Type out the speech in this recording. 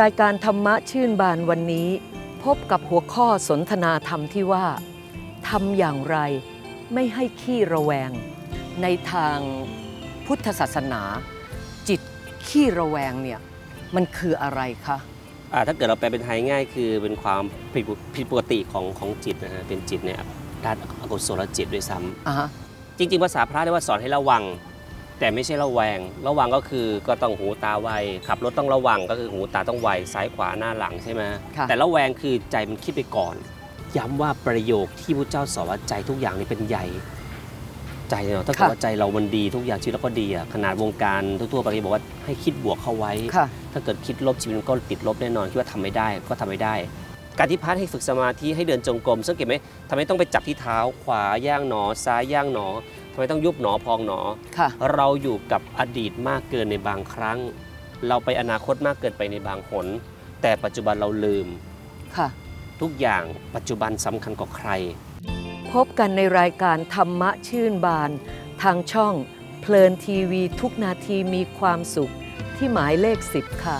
รายการธรรมะชื่นบานวันนี้ พบกับหัวข้อสนทนาธรรมที่ว่าทำอย่างไรไม่ให้ขี้ระแวง ในทางพุทธศาสนา จิตขี้ระแวงเนี่ยมันคืออะไรคะอ่าถ้าเกิดเราแปลเป็นไทยง่ายคือเป็นความผิดผิดปกติของของจิตนะฮะเป็นจิตเนี่ยด้านอกุศลจิตด้วยซ้ำอ่าฮะจริง ๆ ภาษาพระเรียกว่าสอนให้ระวัง แต่ไม่ใช่ระแวง ระวังก็คือก็ต้องหูตาไว ขับรถต้องระวังก็คือหูตาต้องไว ซ้ายขวาหน้าหลังใช่ไหมค่ะแต่ระแวงคือใจมันคิดไปก่อน ย้ำว่าประโยคที่พระเจ้าสอนว่าใจทุกอย่างนี่เป็นใหญ่ใจเนาะถ้าเกิดว่าใจเรามันดีทุกอย่างชีวิตเราก็ดีอะขนาดวงการทั่วๆไปบอกว่าให้คิดบวกเข้าไว้ค่ะถ้าเกิดคิดลบชีวิตมันก็ติดลบแน่นอนคิดว่าทำไม่ได้ก็ทำไม่ได้ การที่พัดให้ฝึกสมาธิให้เดินจงกรมสังเกตไหมทำไมต้องไปจับที่เท้าขวาย่างหนอ ซ้ายย่างหนอ ทำไมต้องยุบหนอพองหนอค่ะเราอยู่กับอดีตมากเกินในบางครั้ง เราไปอนาคตมากเกินไปในบางหน แต่ปัจจุบันเราลืมค่ะทุกอย่างปัจจุบันสำคัญกว่าใคร พบกันในรายการธรรมะชื่นบาน ทางช่องเพลินทีวีทุกนาทีมีความสุขที่หมายเลข 10 ค่ะ